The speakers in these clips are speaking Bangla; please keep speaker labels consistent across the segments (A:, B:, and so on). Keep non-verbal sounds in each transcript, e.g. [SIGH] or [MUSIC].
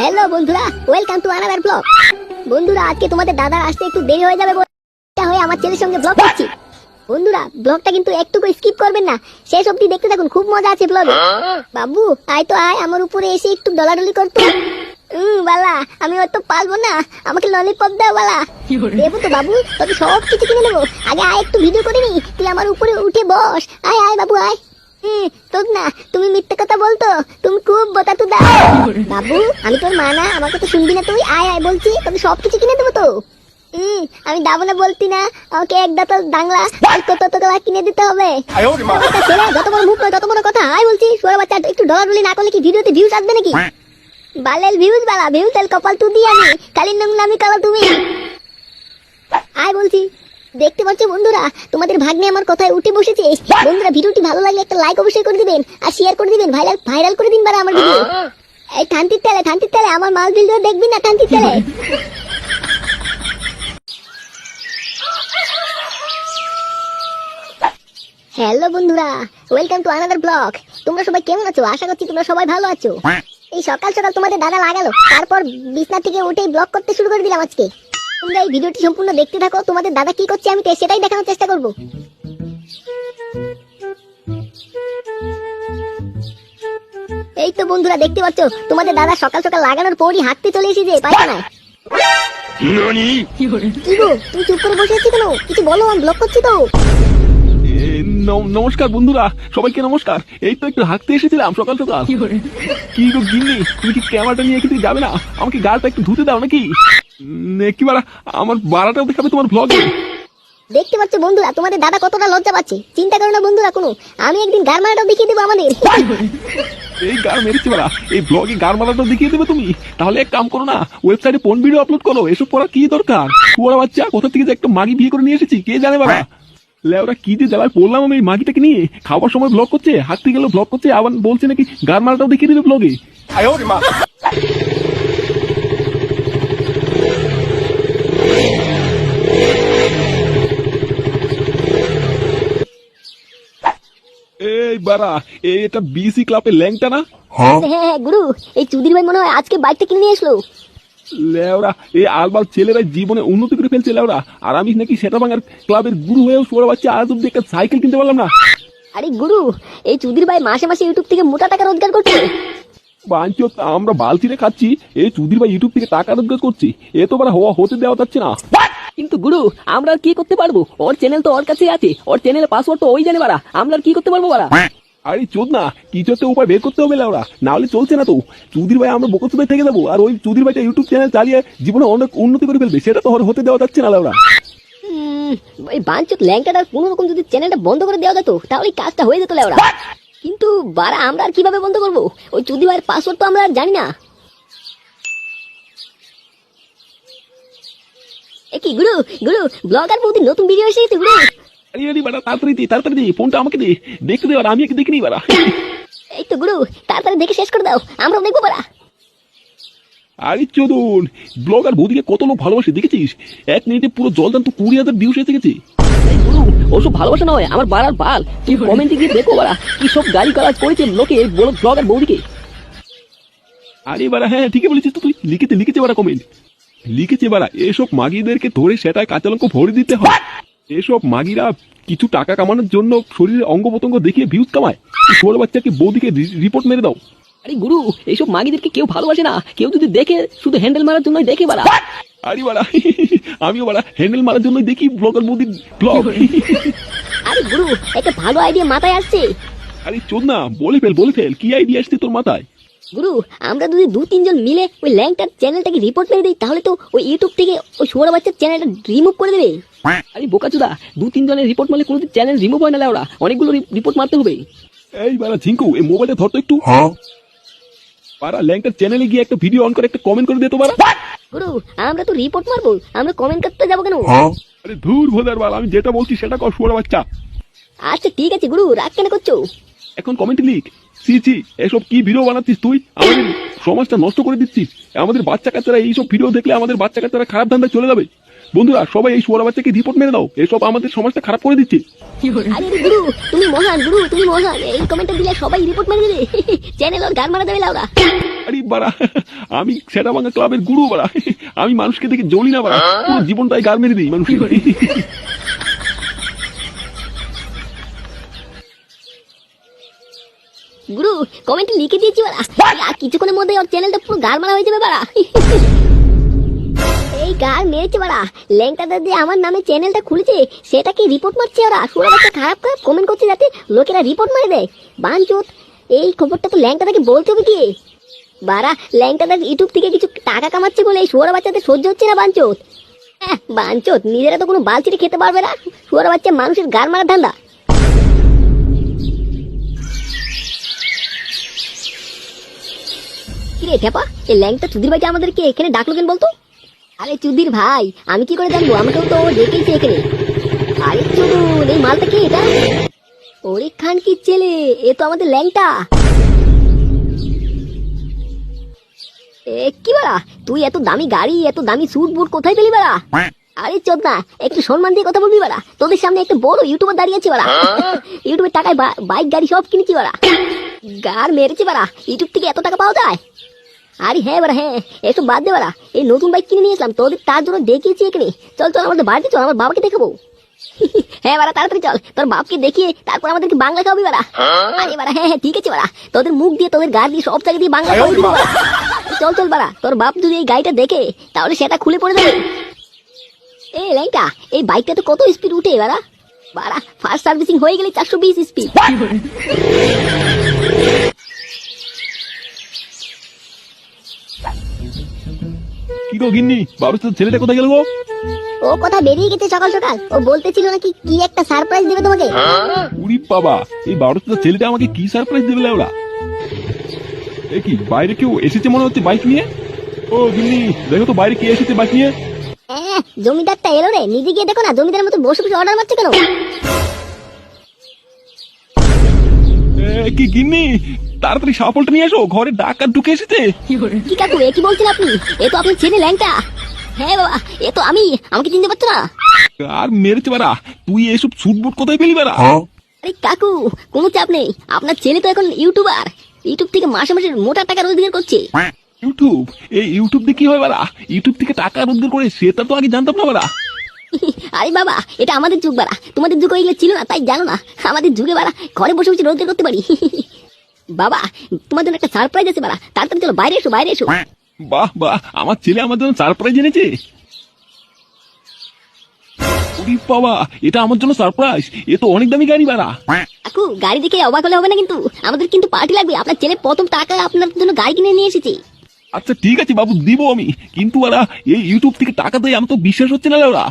A: হ্যালো বন্ধুরা ওয়েলকাম টু আনাদার ব্লগ বন্ধুরা আজকে তোমাদের দাদা আসতে একটু দেরি হয়ে যাবে বলে এটা হয়ে আমার ছেলের সঙ্গে ব্লগ করছি। বন্ধুরা ব্লগটা কিন্তু একটু স্কিপ করবেন না। শেষ অবধি দেখতে থাকুন খুব মজা আছে ব্লগে বাবু আয় তো আয় আমার উপরে এসে একটু ডলাডলি করতো হুম বালা আমি হয়তো পারব না। আমাকে ললিপপ দাও বালা। দেবো তো বাবু তোকে সব কিছু কিনে দেবো। আগে আয় একটু ভিডিও করে নি। তুই আমার উপরে উঠে বস। আয় আয় বাবু আয়। হ্যাঁ, তুমি মিথ্যে কথা বলতো তুমি খুব বোতা তো দাও বাবু আমি তোর মা না আমাকে তো শুনবি না তুই আয় আয় বলছি তোকে সব কিছু কিনে দেবো তো। হুম আমি দাবো না বলতি না আমাকে এক দাঁত দাংলা কত কত কিনে দিতে হবে। ছেলে যত বড় মুখ তত বড় কথা আয় বলছি সোয়া বাচ্চা একটু ডলার বলি না করলে কি ভিডিওতে ভিউ আসবে নাকি? বালের ভিউজ বালা ভিউজ কপাল তুই আমি কালির নামি কালা তুমি। আয় বলছি। দেখতে পাচ্ছ বন্ধুরা তোমাদের ভাগ্নে আমার কথায় উঠে বসেছে। বন্ধুরা ভিডিওটি ভালো লাগলে একটা লাইক অবশ্যই করে দিবেন আর শেয়ার করে দিবেন ভাইরাল ভাইরাল করে দিন বারা আমার ভিডিও এই থান্তির তেলে থান্তির তেলে আমার মাল ভিডিও দেখবি না থান্তির তেলে। হ্যালো বন্ধুরা ওয়েলকাম টু আনাদার ব্লগ তোমরা সবাই কেমন আছো? আশা করছি তোমরা সবাই ভালো আছো। এই সকাল সকাল তোমাদের দাদা লাগালো তারপর বিছনা থেকে উঠেই ব্লগ করতে শুরু করে দিলাম আজকে। তোমরা এই ভিডিওটি সম্পূর্ণ দেখতে থাকো। তোমাদের দাদা কি করছে আমি তে- সেটাই দেখানোর চেষ্টা করব। এই তো বন্ধুরা দেখতে পাচ্ছ তোমাদের দাদা সকাল সকাল লাগানোর পরই হাঁটতে চলে এসেছে পায়খানায়।
B: 何
A: কি গো তুমি চুপ করে বসে আছি কেন? কিছু বলো আমি ব্লক করছি তো।
C: নমস্কার বন্ধুরা সবাইকে নমস্কার। এই তো একটু হাঁকতে এসেছিলাম সকাল সকাল। কি গো গিন্নি তুমি কি ক্যামেরাটা নিয়ে থেকে যাবে না? আমাকে গাড়টা একটু ধুতে দাও নাকি? কি বাড়া আমার বাড়াটাও দেখাবে তোমার ব্লগে
A: দেখতে পাচ্ছ বন্ধুরা তোমাদের দাদা কতটা লজ্জা পাচ্ছে। চিন্তা করো না বন্ধুরা কোনো আমি একদিন গারমানাটাও দেখিয়ে দেবো আমাদের।
C: এই গার মেরেছি বাড়া। এই ব্লগে গাড় মারাটাও দেখিয়ে দেবে তুমি। তাহলে এক কাম করো না ওয়েবসাইটে কোন ভিডিও আপলোড করো এসব করার কি দরকার? পুরা বাচ্চা কোথা থেকে যে একটা মাগি বিয়ে করে নিয়ে এসেছি কে জানে বাবা লেওরা কি যে জ্বালায় পড়লাম আমি মাগিটাকে নিয়ে। খাওয়ার সময় ব্লক করছে হাঁটতে ব্লক করছে আবার বলছে নাকি দেখিয়ে দেবে ব্লগে এই বারা এটা বিসি ক্লাবের ল্যাংটা না?
A: হ্যাঁ, হ্যাঁ হ্যাঁ গুরু এই চুদির ভাই মনে হয় আজকে বাইকটা কিনে নিয়ে আসলো।
C: লেওরা এই আলবাল ছেলেরা জীবনে উন্নতি করে ফেলছে লেওরা। আর আমি নাকি সেটা ভাঙার ক্লাবের গুরু হয়েও সোয়া বাচ্চা আজ অব্দি একটা সাইকেল কিনতে পারলাম না।
A: আরে গুরু এই চুদির ভাই মাসে মাসে ইউটিউব থেকে মোটা টাকা রোজগার করছে?
C: বাঞ্চো আমরা বালতিরে খাচ্ছি এই চুদির ভাই ইউটিউব থেকে টাকা রোজগার করছি এ তো বারা হওয়া হতে দেওয়া যাচ্ছে না।
D: কিন্তু গুরু আমরা কি করতে পারব? ওর চ্যানেল তো ওর কাছে আছে ওর চ্যানেলের পাসওয়ার্ড তো ওই জানে বাড়া আমরা কি করতে পারব বাড়া?
C: আরে চোদ না কিছু একটা উপায় বের করতে হবে লেওরা না হলে চলছে না তো। চুদির ভাই আমরা বকর থেকে যাব আর ওই চুদির ভাইটা ইউটিউব চ্যানেল চালিয়ে জীবনে অনেক উন্নতি করে ফেলবে সেটা তো হতে দেওয়া যাচ্ছে না
A: এই বাঞ্চুত ল্যাংটাটার কোনো রকম যদি চ্যানেলটা বন্ধ করে দেওয়া যেত তাহলে কাজটা হয়ে যেত লেওরা কিন্তু বারা আমরা আর কীভাবে বন্ধ করব? ওই চুদি ভাইয়ের পাসওয়ার্ড তো আমরা আর জানি না। এ কি গুরু গুরু ব্লগার বৌদি নতুন ভিডিও এসে গেছে গুরু?
C: আরে আরে বাড়া তাড়াতাড়ি দি তাড়াতাড়ি দি ফোনটা আমাকে দে দেখতে দে আর আমি একে দেখিনি বাড়া
A: এই তো গুরু তাড়াতাড়ি দেখে শেষ করে দাও আমরাও দেখব বারা
C: আরে চোদন ব্লগার বৌদিকে কত লোক ভালোবাসে দেখেছিস এক মিনিটে পুরো জলদান তো কুড়ি হাজার ভিউস এসে গেছে
D: ওসব ভালোবাসা নয় আমার বাড়ার বাল তুই কমেন্টে গিয়ে দেখো বাড়া কি সব গালি গালাজ করেছে লোকে এই বড় ব্লগার বৌদিকে
C: আরে বাড়া হ্যাঁ ঠিকই বলেছিস তো তুই লিখেছে লিখেছে বাড়া কমেন্ট লিখেছে বাড়া এসব মাগিদেরকে ধরে সেটায় কাঁচা লঙ্কা ভরে দিতে হয় এসব মাগিরা কিছু টাকা কামানোর জন্য শরীরে অঙ্গ প্রত্যঙ্গ দেখিয়ে ভিউজ কামায় ছোট বাচ্চাকে বৌদিকে রিপোর্ট মেরে দাও।
D: আরে গুরু এইসব মাগিদেরকে কেউ ভালোবাসে না। কেউ যদি দেখে শুধু হ্যান্ডেল মারার জন্যই দেখে বাড়া।
C: আরে বাড়া আমিও বাড়া হ্যান্ডেল মারার জন্যই দেখি ব্লগার বৌদির ব্লগ
A: আরে গুরু একটা ভালো আইডিয়া মাথায় আসছে।
C: আরে চোদ না বলে ফেল বলে ফেল কি আইডিয়া আসছে তোর মাথায়?
A: গুরু আমরা যদি দু তিনজন মিলে ওই ল্যাংটার চ্যানেলটাকে রিপোর্ট মেরে দিই তাহলে তো ওই ইউটিউব থেকে ওই শুয়ার বাচ্চার চ্যানেলটা রিমুভ করে দেবে।
D: আরে বোকাচুদা দু তিনজনের রিপোর্ট মারলে কোনো চ্যানেল রিমুভ হয় না ওরা। অনেকগুলো রিপোর্ট মারতে হবে।
C: এই বাড়া ঝিঙ্কু এই মোবাইলটা ধর তো একটু। পারা ল্যাংটার চ্যানেলে গিয়ে একটা ভিডিও অন করে একটা কমেন্ট করে দে তো বাড়া।
A: গুরু আমরা তো রিপোর্ট মারবো আমরা কমেন্ট করতে যাব কেন?
C: আরে ধুর ভোদার বাল আমি যেটা বলছি সেটা কর শুয়ার বাচ্চা।
A: আচ্ছা ঠিক আছে গুরু রাগ কেন করছ?
C: এখন কমেন্ট লিখ। সি সি এসব কি ভিডিও বানাচ্ছিস তুই? আমাদের সমাজটা নষ্ট করে দিচ্ছিস। আমাদের বাচ্চা কাচ্চারা এইসব ভিডিও দেখলে আমাদের বাচ্চা কাচ্চারা খারাপ ধান্দায় চলে যাবে। বন্ধুরা সবাই এই শুয়ারা বাচ্চাকে রিপোর্ট মেরে দাও। এসব আমাদের সমাজটা খারাপ করে দিচ্ছে।
A: আরে গুরু তুমি মহান গুরু তুমি মহান। এই কমেন্টে দিলে সবাই রিপোর্ট মেরে দেবে। চ্যানেল ওর গান মারা দেবে লাউরা।
C: আরে বাড়া আমি সেটা ভাঙা ক্লাবের গুরু বাড়া। আমি মানুষকে দেখে জ্বলি না বাড়া। পুরো জীবনটাই গার মেরে দিই মানুষকে।
A: গুরু কমেন্টে লিখে দিয়েছি বাড়া। কিছুক্ষণের মধ্যে ওর চ্যানেলটা পুরো গার মারা হয়ে যাবে বাড়া। এই গার মেরেছে বাড়া। ল্যাংটাটা যে আমার নামে চ্যানেলটা খুলেছে সেটা কি রিপোর্ট মারছে ওরা? বাচ্চা খারাপ খারাপ কমেন্ট করছে যাতে লোকেরা রিপোর্ট মারে দেয়। বাঞ্চুত এই খবরটা তো ল্যাংটাটাকে বলতে হবে কি? বাড়া ল্যাংটাটা ইউটিউব থেকে কিছু টাকা কামাচ্ছে বলে এই শুয়ারা বাচ্চাদের সহ্য হচ্ছে না বাঞ্চোত। হ্যাঁ বাঞ্চোত নিজেরা তো কোনো বালচিটি খেতে পারবে না। শুয়ারা বাচ্চা মানুষের গার মারার ধান্দা। কিরে ঠেপা এই ল্যাংটা চুদির ভাইটা আমাদেরকে এখানে ডাকলো কেন বলতো? আরে চুদির ভাই আমি কি করে জানব? আমাকেও তো ডেকেছে এখানে। আরে এই মালটা কি এটা? ওরে খান কি ছেলে এ তো আমাদের ল্যাংটা। এ কি বাড়া? তুই এত দামি গাড়ি এত দামি স্যুট বুট কোথায় পেলি বাড়া? আরে চোদ না একটু সম্মান দিয়ে কথা বলবি বাড়া? তোদের সামনে একটা বড় ইউটিউবার দাঁড়িয়ে আছে বাড়া। [LAUGHS] ইউটিউবের টাকায় বাইক গাড়ি সব কিনেছি বাড়া। গার মেরেছে বাড়া। ইউটিউব থেকে এত টাকা পাওয়া যায়? আরে হ্যাঁ বাড়া হ্যাঁ একটু বাদ দে বাড়া। এই নতুন বাইক কিনে নিয়ে আসলাম তোদের তার জন্য দেখিয়েছি এখানে। চল চল আমাদের বাড়িতে চল আমার বাবাকে দেখাবো। [LAUGHS] হ্যাঁ বাড়া তাড়াতাড়ি চল তোর বাপকে দেখিয়ে তারপর আমাদেরকে বাংলা খাওয়াবি বাড়া। আরে বাড়া হ্যাঁ হ্যাঁ ঠিক আছে বাড়া। তোদের মুখ দিয়ে তোদের গা দিয়ে সব জায়গা দিয়ে বাংলা খাওয়াবি [LAUGHS] চল চল বাড়া তোর বাপ যদি এই গাড়িটা দেখে তাহলে সেটা খুলে পড়ে দেবে এ ল্যাংটা এই বাইকটা তো কত স্পিড উঠে বাড়া। বাড়া ফার্স্ট সার্ভিসিং হয়ে গেলে চারশো বিশ স্পিড
C: কি গো গিন্নি? বাবুর সাথে ছেলেটা কোথায় গেল গো?
A: ও কথা বেরিয়ে গেছে সকাল সকাল? ও বলতেছিল নাকি কি একটা সারপ্রাইজ দেবে তোমাকে?
C: উরি বাবা এই বারোটা সাথে ছেলেটা আমাকে কি সারপ্রাইজ দেবে ওরা এ কি বাইরে কেউ এসেছে মনে হচ্ছে বাইক নিয়ে? ও গিন্নি দেখো তো বাইরে কে এসেছে বাইক নিয়ে।
A: হ্যাঁ জমিদারটা এলো রে নিজে গিয়ে দেখো না জমিদারের মতো বসে বসে অর্ডার মারছে কেন?
C: এ, কি গিন্নি তাড়াতাড়ি সাপলটা নিয়ে এসো ঘরে ডাকাত ঢুকে এসেছে।
A: কি কাকু এ কি বলছেন আপনি? এ তো আপনার ছেলে ল্যাংটা। হ্যাঁ বাবা এ তো আমি আমাকে চিনতে পারছ না?
C: আর মেরেছে বারা তুই এসব ছুটবুট কোথায় পেলি বারা
A: আরে কাকু কোনো চাপ নেই আপনার ছেলে তো এখন ইউটিউবার। ইউটিউব থেকে মাসে মাসে মোটা টাকা রোজগার করছে।
C: ইউটিউব? এই ইউটিউব দিয়ে কি হয় বারা ইউটিউব থেকে টাকা রোজগার করে সেটা তো আগে জানতাম না বারা
A: আরে বাবা এটা আমাদের যুগ বাড়া। তোমাদের যুগে এগুলো ছিল না তাই জানো না। আমাদের যুগে বাড়া ঘরে বসে বসে রোজগার করতে পারি। বাবা তোমার জন্য একটা সারপ্রাইজ আছে বাড়া তাড়াতাড়ি চলো বাইরে এসো বাইরে এসো।
C: বাহ বাহ আমার ছেলে আমার জন্য সারপ্রাইজ এনেছে। বাবা এটা আমার জন্য সারপ্রাইজ এ তো অনেক দামি গাড়ি বাড়া।
A: কাকু গাড়ি দেখে অবাক হলে হবে না কিন্তু? আমাদের কিন্তু পার্টি লাগবে। আপনার ছেলে প্রথম টাকা আপনার জন্য গাড়ি কিনে নিয়ে এসেছে।
C: আচ্ছা ঠিক আছে বাবু দিব আমি। কিন্তু ওরা এই ইউটিউব থেকে টাকা দেয় আমার তো বিশ্বাস হচ্ছে না ওরা।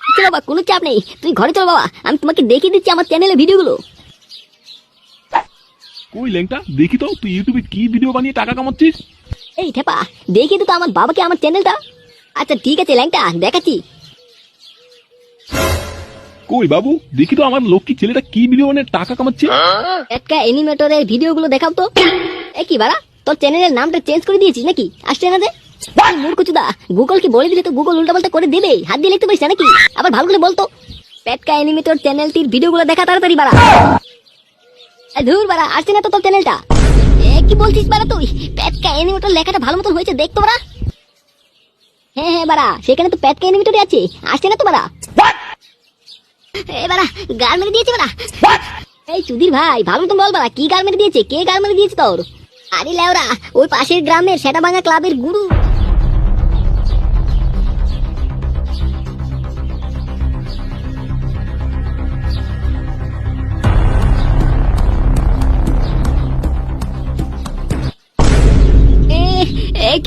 A: চলো বাবা কোনো চাপ নেই। তুই ঘরে চলো বাবা। আমি তোমাকে দেখিয়ে দিচ্ছি আমার চ্যানেলে ভিডিওগুলো
C: কই ল্যাংটা দেখি তো তুই ইউটিউবে কি ভিডিও বানিয়ে টাকা কামাচ্ছিস?
A: এই ঠেপা দেখিয়ে দিতো আমার বাবাকে আমার চ্যানেলটা। আচ্ছা ঠিক আছে ল্যাংটা দেখাচ্ছি।
C: কই বাবু দেখি তো আমার লক্ষ্মী ছেলেটা কি ভিডিও বানিয়ে টাকা কামাচ্ছে।
A: একটা অ্যানিমেটরের ভিডিওগুলো দেখাও তো। এ কি বাড়া তোর চ্যানেলের নামটা চেঞ্জ করে দিয়েছিস নাকি? আসছে না যে? মূর্খচুদা গুগলকে বলে দিলে তো গুগল উল্টাপাল্টা করে দেবে? হাত দিয়ে লিখতে পারিস নাকি? আবার ভালো করে বলতো। পেটকা অ্যানিমেটর চ্যানেলটির ভিডিওগুলো দেখা তাড়াতাড়ি বাড়া। ধুর বাড়া আসছে না তো তোর চ্যানেলটা এ কি বলছিস বাড়া তুই? অ্যানিমেটর লেখাটা ভালো মতন হয়েছে বাড়া। হ্যাঁ হ্যাঁ বাড়া সেখানে তো অ্যানিমেটরই আছে। আসছে না তো বাড়া। এ বাড়া গাল মেরে দিয়েছে বাড়া। এই চুদির ভাই ভালো মতন বল বাড়া কি গাল মেরে দিয়েছে? কে গাল মেরে দিয়েছে তোর? আরে লেওরা ওই পাশের গ্রামের সেটা ভাঙা ক্লাবের গুরু।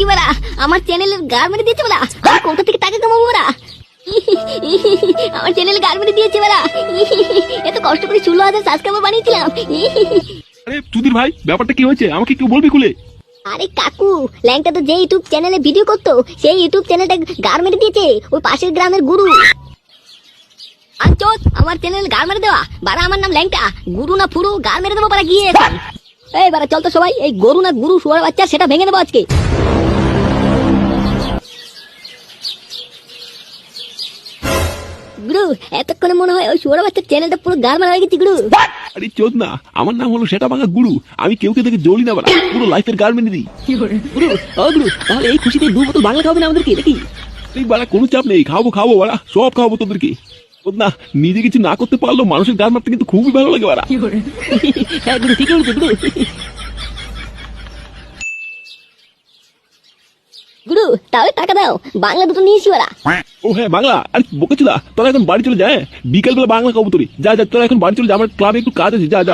A: বাড়া আমার চ্যানেলের গার মেরে দিয়েছে বাড়া আমি কোথা থেকে টাকা কামাবো বাড়া আমার চ্যানেলে গার মেরে দিয়েছে বাড়া এত কষ্ট করে ষোলো হাজার সাবস্ক্রাইবার বানিয়েছিলাম।
C: আরে চুদির ভাই ব্যাপারটা কি হয়েছে? আমাকে কেউ বলবি খুলে?
A: আরে কাকু ল্যাংটা তো যে ইউটিউব চ্যানেলে ভিডিও করতো সেই ইউটিউব চ্যানেলটা গার মেরে দিয়েছে ওই পাশের গ্রামের গুরু। আঞ্চত আমার চ্যানেল গার মেরে দেওয়া। বারা আমার নাম ল্যাংটা। গুরু না ফুরু গার মেরে দেবো বারা গিয়ে। এখন এই বারা চল তো সবাই এই গরু না গুরু শুয়ার বাচ্চা সেটা ভেঙে দেবো আজকে। গুরু এতক্ষণে মনে হয় ওই বাচ্চার চ্যানেলটা পুরো গার মারা গেছে গুরু।
C: আরে চোদ না আমার নাম হলো সেটা ভাঙা গুরু। আমি কেউ কে থেকে জ্বলি না। বাড়া পুরো লাইফের মেনে দিই
D: গুরু ও গুরু তাহলে এই খুশিতে দু বোতল বাংলা খাওয়াবে না আমাদেরকে নাকি?
C: এই বাড়া কোনো চাপ নেই। খাব খাব বাড়া। সব খাওয়াবো তোদেরকে। না নিজে কিছু না করতে পারলেও মানুষের গার মারতে কিন্তু খুবই ভালো লাগে বাড়া।
D: হ্যাঁ গুরু ঠিকই বলছো গুরু।
A: গুরু তাহলে টাকা দাও। বাংলা দুটো নিয়েছি ওরা।
C: ও হ্যাঁ বাংলা। আরে বকেছিলা তোরা এখন বাড়ি চলে যায় বিকেল বেলা বাংলা খাব তোরে যা যা তোরা এখন বাড়ি চলে যা আমার ক্লাবে একটু কাজ আছে যা যা।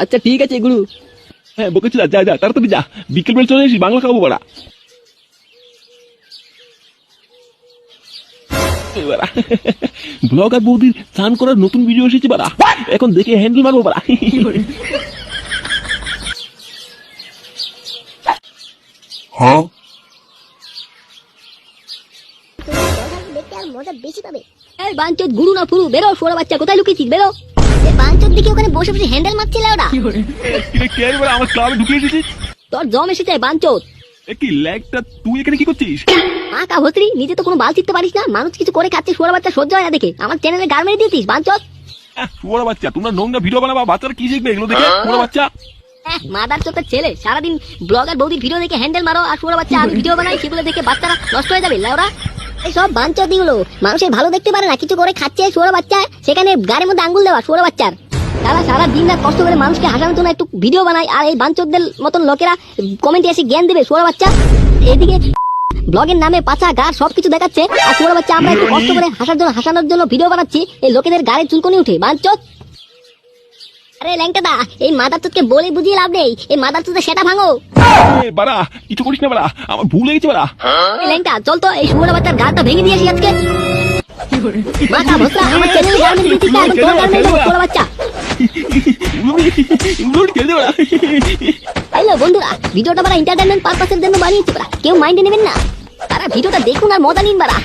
D: আচ্ছা ঠিক আছে গুরু।
C: হ্যাঁ বকেছিলা যা যা তাড়াতাড়ি যা। বিকেল বেলা চলে এসি বাংলা খাব বাড়া। ব্লগ আর বৌদির স্নান করার নতুন ভিডিও এসেছে বাড়া। এখন দেখে হ্যান্ডেল মারবো বাড়া।
A: দেখতে আর মজা বেশি পাবে। এই বাঞ্চত গুরু না ফুরু বেরো শুয়োর বাচ্চা কোথায় লুকিয়েছিস? বেরো। এই বাঞ্চত দিকে ওখানে বসে বসে হ্যান্ডেল মারছিল ওরা।
C: আমার ক্লাবে ঢুকে এসেছিস
A: তোর জম এসেছে বাঞ্চত
C: কি ল্যাগটা তুই এখানে কি করছিস?
A: মা কাভত্রী নিজে তো কোনো বাল চিনতে পারিস না। মানুষ কিছু করে খাচ্ছে শুয়োর বাচ্চা সহ্য হয় না দেখে। আমার চ্যানেলে গার মেরে দিয়েছিস বাঞ্চত
C: শুয়ারা বাচ্চা তোমরা নোংরা ভিডিও বানাবা বাচ্চারা কি শিখবে এগুলো দেখে শুয়ারা বাচ্চা?
A: মাদার চোখের ছেলে সারাদিন ব্লগার বৌদির ভিডিও দেখে হ্যান্ডেল মারো আর শুয়োর বাচ্চা আমি ভিডিও বানাই সেগুলো দেখে বাচ্চারা নষ্ট হয়ে যাবে লাউরা। সব বাঞ্চতি গুলো মানুষের ভালো দেখতে পারে না, কিছু করে খাচ্ছে শুয়োর বাচ্চা। সেখানে গাড়ির মধ্যে আঙ্গুল দেওয়া শুয়োর বাচ্চার। তারা সারা দিন রাত কষ্ট করে মানুষকে হাসানোর জন্য একটু ভিডিও বানায়, আর এই বাঞ্চদের মতন লোকেরা কমেন্টে এসে জ্ঞান দেবে শুয়োর বাচ্চা। এদিকে ব্লগের নামে পাচা গার সবকিছু দেখাচ্ছে, আর শুয়োর বাচ্চা আমরা একটু কষ্ট করে হাসার জন্য হাসানোর জন্য ভিডিও বানাচ্ছি। এই লোকেদের গাড়ি চুলকনি উঠে বাঞ্চত আরে ল্যাংটাদা এই মাদার তোকে বলে বুঝিয়ে লাভ নেই এই মাদার তোদের সেটা ভাঙো
C: এ বাড়া কিছু করিস না বাড়া আমার ভুল হয়ে গেছে বাড়া
A: এই ল্যাংটা চল তো এই শুয়োর বাচ্চার গাড়টা ভেঙে দিয়েছি আজকে মাথা ভসরা আমার চ্যানেলে তোর দেবো, বাচ্চা
C: খেলতে বাড়া
A: হ্যালো বন্ধুরা ভিডিওটা বারা এন্টারটেনমেন্ট পারপাসের জন্য বানিয়েছি বারা কেউ মাইন্ডে নেবেন না তারা ভিডিওটা দেখুন আর মজা নিন বারা